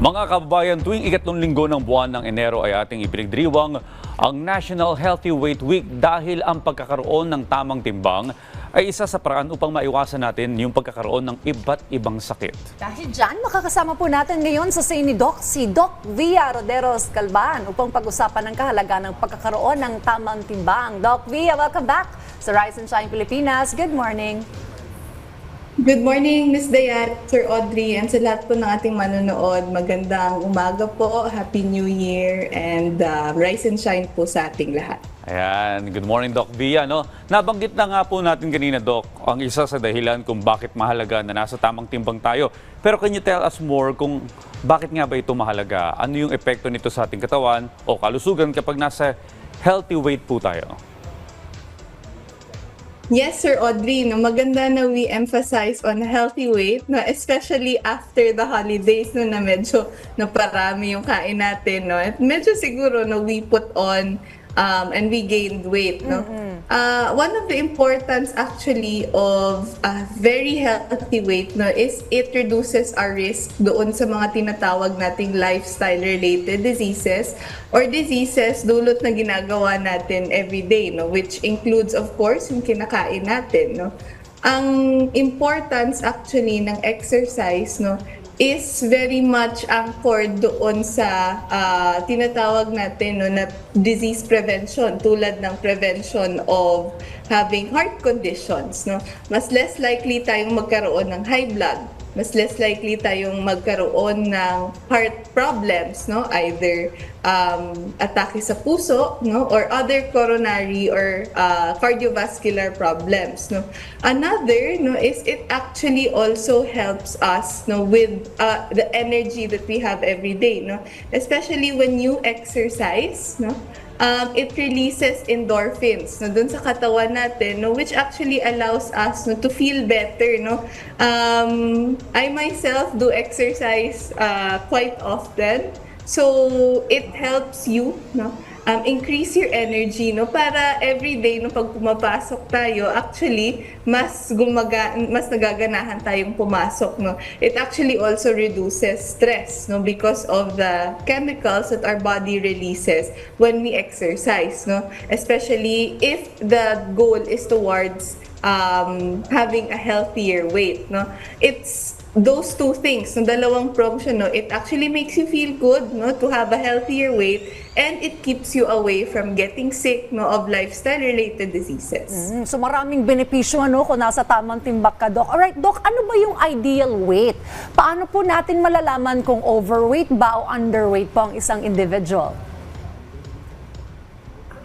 Mga kababayan, tuwing ikatlong linggo ng buwan ng Enero ay ating ipinagdiriwang ang National Healthy Weight Week dahil ang pagkakaroon ng tamang timbang ay isa sa paraan upang maiwasan natin yung pagkakaroon ng iba't ibang sakit. Dahil dyan, makakasama po natin ngayon sa ni Doc si Doc Via Roderos Calban upang pag-usapan ng kahalagaan ng pagkakaroon ng tamang timbang. Doc Via, welcome back sa Rise and Shine Pilipinas. Good morning. Good morning, Miss Dayat, Sir Audrey, and sa lahat po ng ating manonood. Magandang umaga po, Happy New Year, and uh, rise and shine po sa ating lahat. Ayan, good morning Doc Via. No? Nabanggit na nga po natin kanina Doc, ang isa sa dahilan kung bakit mahalaga na nasa tamang timbang tayo. Pero can you tell us more kung bakit nga ba ito mahalaga? Ano yung epekto nito sa ating katawan o kalusugan kapag nasa healthy weight po tayo? Yes, Sir Audrey, no, maganda na we emphasize on healthy weight, no, especially after the holidays no, na medyo naparami yung kain natin. No, at medyo siguro no, we put on um, and we gained weight. No? Uh, one of the importance actually of a very healthy weight no, is it reduces our risk doon sa mga tinatawag nating lifestyle-related diseases or diseases dulot na ginagawa natin every day, no? which includes of course yung kinakain natin. No? Ang importance actually ng exercise no, is very much anchored doon sa ah, tinatawag natin no, na disease prevention tulad ng prevention of having heart conditions no? Mas less likely tayong magkaroon ng high blood mas less likely tayong magkaroon ng heart problems no? Either um, atake sa puso no? Or other coronary or uh, cardiovascular problems no? Another no is it actually also helps us no with uh, the energy that we have every day no? Especially when you exercise no um, it releases endorphins no dun sa katawan natin no which actually allows us no to feel better no. Um, I myself do exercise uh, quite often. So it helps you no um, increase your energy no? Para every day no pag pumapasok tayo actually mas gumaga mas nagaganahan tayong pumasok no? It actually also reduces stress no? Because of the chemicals that our body releases when we exercise no? Especially if the goal is towards um, having a healthier weight no? It's those two things, no, dalawang siya, no, it actually makes you feel good, no, to have a healthier weight, and it keeps you away from getting sick, no, of lifestyle-related diseases. Mm, so maraming benepisyo ano kung nasa tamang timbang ka, Doc. Alright, Doc, ano ba yung ideal weight? Paano po natin malalaman kung overweight ba o underweight po ang isang individual?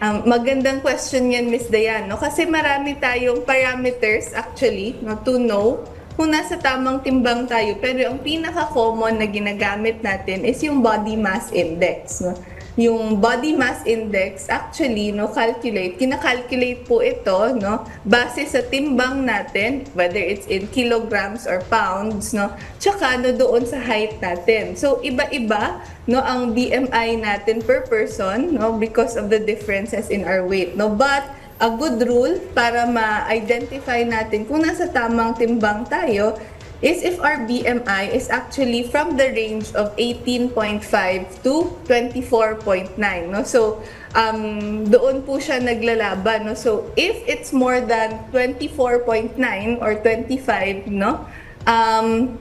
Um, magandang question yan, Miss Dayan, no, kasi marami tayong parameters, actually, no, to know kung nasa tamang timbang tayo. Pero ang pinaka-common na ginagamit natin is yung body mass index. No? Yung body mass index, actually, no, calculate, kinakalculate po ito, no, base sa timbang natin, whether it's in kilograms or pounds, no, tsaka no, doon sa height natin. So, iba-iba, no, ang BMI natin per person, no, because of the differences in our weight, no. But, a good rule para ma-identify natin kung nasa tamang timbang tayo is if our BMI is actually from the range of 18.5 to 24.9 no? So um doon po siya naglalaban no? So if it's more than 24.9 or 25 no? Um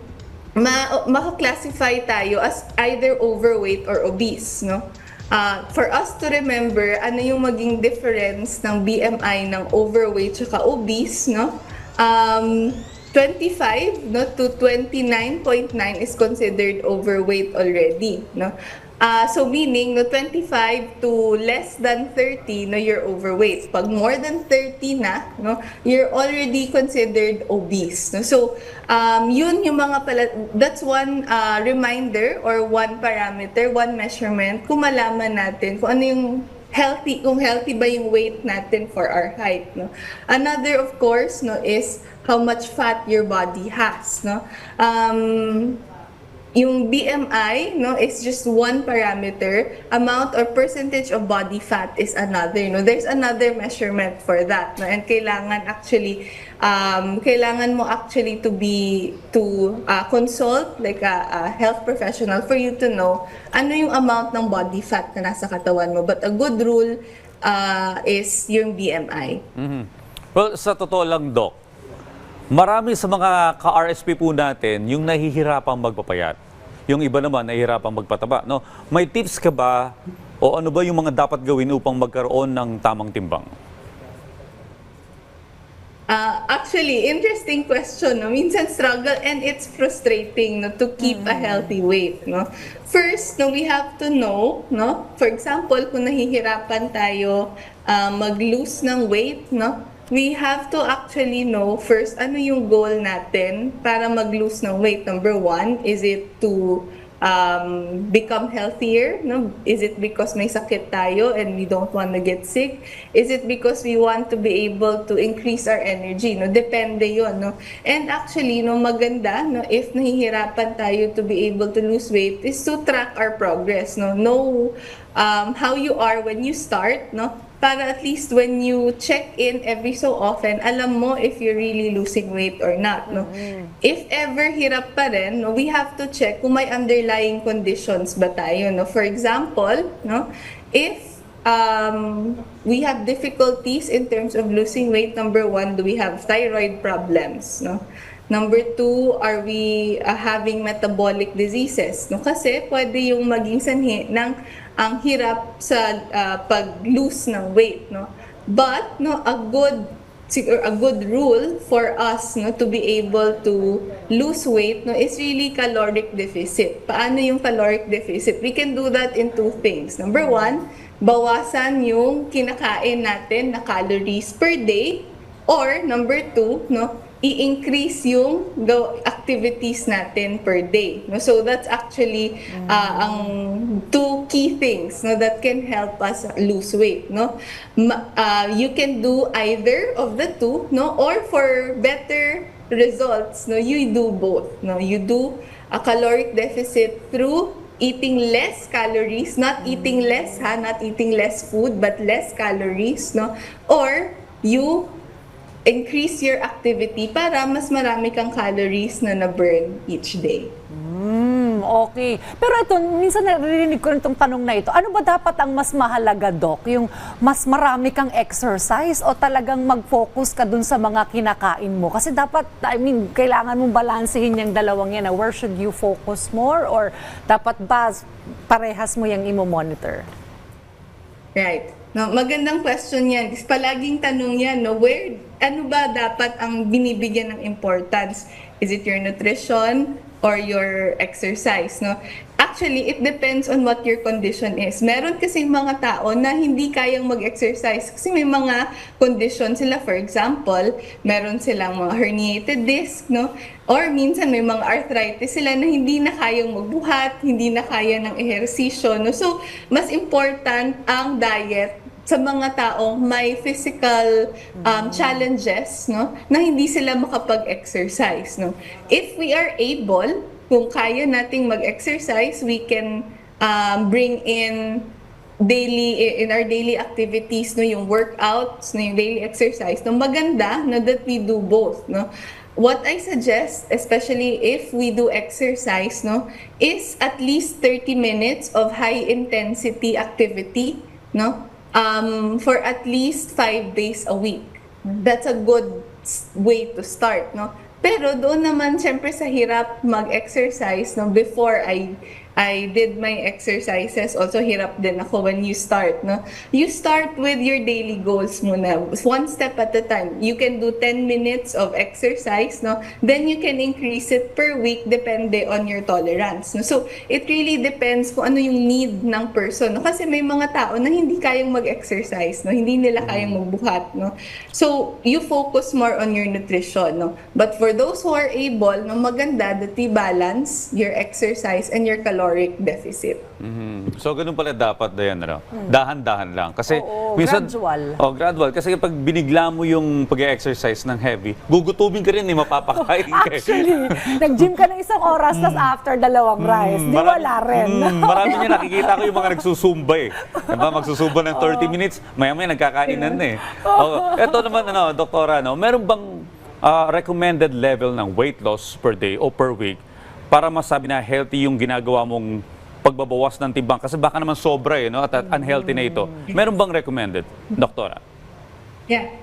ma maka-classify tayo as either overweight or obese no Uh, for us to remember ano yung maging difference ng BMI ng overweight at obese, no? Um, 25 no, to 29.9 is considered overweight already. No? Uh, so meaning, no, 25 to less than 30, no, you're overweight. Pag more than 30 na, no, you're already considered obese. No? So, um, yun yung mga pala, that's one uh, reminder or one parameter, one measurement kung malaman natin kung ano yung healthy, kung healthy ba yung weight natin for our height, no? Another, of course, no, is how much fat your body has, no? Um, yung BMI no is just one parameter. Amount or percentage of body fat is another no. There's another measurement for that no. And kailangan actually um, kailangan mo actually to be to uh, consult like a, a health professional for you to know ano yung amount ng body fat na nasa katawan mo. But a good rule uh, is yung BMI Well, sa totoo lang, Doc, marami sa mga ka-RSP po natin yung nahihirapang magpapayat. Yung iba naman nahihirapang magpataba. No? May tips ka ba o ano ba yung mga dapat gawin upang magkaroon ng tamang timbang? Uh, actually, interesting question. No? Minsan struggle and it's frustrating no, to keep a healthy weight. No? First, no, we have to know, no? for example, kung nahihirapan tayo uh, mag-lose ng weight, no? We have to actually know first ano yung goal natin para mag-lose ng weight. Number one, is it to um, become healthier? No? Is it because may sakit tayo and we don't want to get sick? Is it because we want to be able to increase our energy? No? Depende yon no? And actually, no, maganda, no, if nahihirapan tayo to be able to lose weight, is to track our progress. No? Know um, how you are when you start, no? Para at least when you check in every so often, alam mo if you're really losing weight or not, no? If ever hirap pa rin, no, we have to check kung may underlying conditions ba tayo, no? For example, no, if um, we have difficulties in terms of losing weight, number one, do we have thyroid problems, no? Number two, are we uh, having metabolic diseases? No? Kasi pwede yung maging sanhi ng ang hirap sa uh, pag-lose ng weight. No? But no, a good a good rule for us no to be able to lose weight no is really caloric deficit. Paano yung caloric deficit? We can do that in two things. Number one, bawasan yung kinakain natin na calories per day or number two, no, i-increase yung gaw- activities natin per day. No? So that's actually uh, ang two key things no, that can help us lose weight. No? Uh, you can do either of the two, no? or for better results, no, you do both. No? You do a caloric deficit through eating less calories, not eating less ha, not eating less food, but less calories, no? Or you increase your activity para mas marami kang calories na na-burn each day. Hmm, okay. Pero ito, minsan naririnig ko rin itong tanong na ito. Ano ba dapat ang mas mahalaga, Doc? Yung mas marami kang exercise o talagang mag-focus ka dun sa mga kinakain mo? Kasi dapat, I mean, kailangan mong balansehin yung dalawang yan. Where should you focus more? Or dapat ba parehas mo yung imo-monitor? Right. No, magandang question yan. Palaging tanong yan, no, where, ano ba dapat ang binibigyan ng importance? Is it your nutrition or your exercise, no? Actually, it depends on what your condition is. Meron kasi mga tao na hindi kayang mag-exercise kasi may mga condition sila. For example, meron silang mga herniated disc, no? Or minsan may mga arthritis sila na hindi na kayang magbuhat, hindi na kaya ng ehersisyo, no? So, mas important ang diet sa mga taong may physical um, challenges no? Na hindi sila makapag-exercise no? If we are able kung kaya nating mag-exercise we can um, bring in daily in our daily activities no? Yung workouts no? Yung daily exercise no? Maganda no? That we do both no? What I suggest especially if we do exercise no? Is at least 30 minutes of high intensity activity no um, for at least five days a week. That's a good way to start, no? Pero doon naman, syempre sa hirap mag-exercise, no? Before I I did my exercises, also hirap din ako when you start, no? You start with your daily goals muna, one step at a time. You can do 10 minutes of exercise, no? Then you can increase it per week depende on your tolerance, no? So, it really depends kung ano yung need ng person, no? Kasi may mga tao na hindi kayang mag-exercise, no? Hindi nila kayang magbuhat, no? So, you focus more on your nutrition, no? But for those who are able, no, maganda that you balance your exercise and your caloric caloric deficit. Mhm. So, ganun pala dapat, Dayan, ano? Dahan-dahan lang. Kasi, Oo, gradual. Oh, gradual. Kasi kapag binigla mo yung pag-exercise ng heavy, gugutumin ka rin, eh, mapapakain ka. eh. Actually, nag-gym ka ng isang oras, tas after dalawang rice. Di Marami- wala rin. Mm, marami niya nakikita ko yung mga nagsusumba eh. Diba, magsusumba ng 30 minutes, maya-maya nagkakainan na eh. Oh, eto naman, ano, doktora, no, meron bang ah, recommended level ng weight loss per day o per week para masabi na healthy yung ginagawa mong pagbabawas ng timbang? Kasi baka naman sobra eh, no, at, at unhealthy na ito. Meron bang recommended, doktora? Yeah.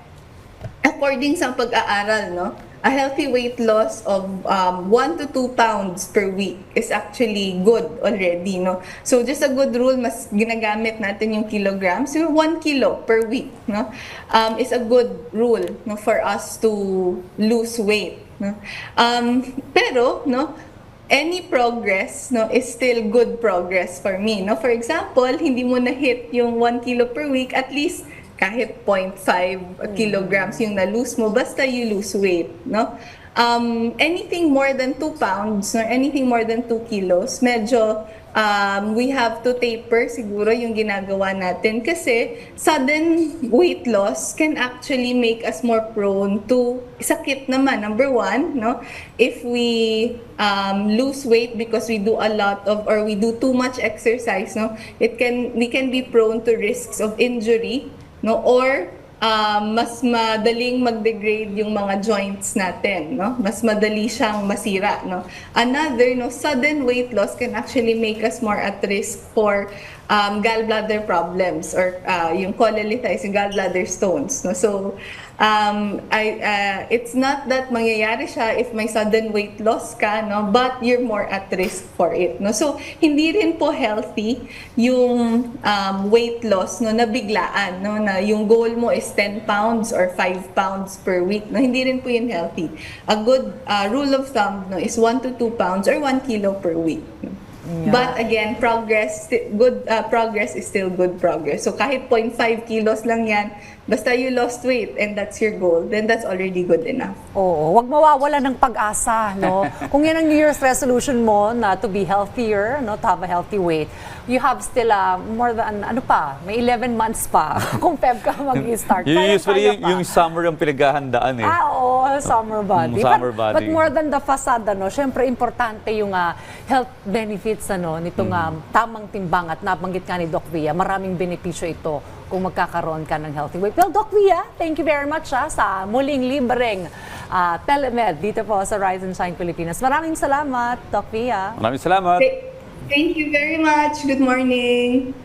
According sa pag-aaral, no, a healthy weight loss of um, 1 to 2 pounds per week is actually good already, no? So just a good rule, mas ginagamit natin yung kilograms, so 1 kilo per week, no? Um, is a good rule, no, for us to lose weight, no? Um, pero, no, any progress no is still good progress for me no? For example hindi mo na hit yung 1 kilo per week at least kahit 0.5 kilograms yung na-lose mo basta you lose weight no um, anything more than 2 pounds or anything more than 2 kilos medyo um, we have to taper siguro yung ginagawa natin kasi sudden weight loss can actually make us more prone to sakit naman. Number one, no? If we um, lose weight because we do a lot of or we do too much exercise, no? It can we can be prone to risks of injury, no? Or um, mas madaling mag-degrade yung mga joints natin, no? Mas madali siyang masira, no? Another, no, sudden weight loss can actually make us more at risk for um, gallbladder problems or uh, yung cholelithiasis, yung gallbladder stones, no? So, um, I, uh, it's not that mangyayari siya if may sudden weight loss ka, no? But you're more at risk for it, no? So, hindi rin po healthy yung um, weight loss, no, na biglaan, no? Na yung goal mo is 10 pounds or 5 pounds per week, no? Hindi rin po yun healthy. A good uh, rule of thumb, no, is 1 to 2 pounds or 1 kilo per week. no? But again, progress, good uh, progress is still good progress. So kahit 0.5 kilos lang yan, basta you lost weight and that's your goal, then that's already good enough. Oo, wag mawawala ng pag-asa, no? Kung yan ang New Year's resolution mo na to be healthier, no, to have a healthy weight, you have still uh, more than, ano pa, may 11 months pa kung Feb ka mag-start. Kaya- usually, kaya yung, pa. yung summer yung pinaghahandaan eh. Ah, oo, summer body. Mm, summer but, body. but more than the facade, ano, syempre importante yung ah, health benefits ano, nitong Mm. ah, tamang timbang at nabanggit ka ni Doc Via. Maraming benepisyo ito kung magkakaroon ka ng healthy weight. Well, Doc Via, thank you very much ah, sa muling libreng ah, telemed dito po sa Rise and Shine Pilipinas. Maraming salamat, Doc Via. Maraming salamat. Th- Thank you very much. Good morning.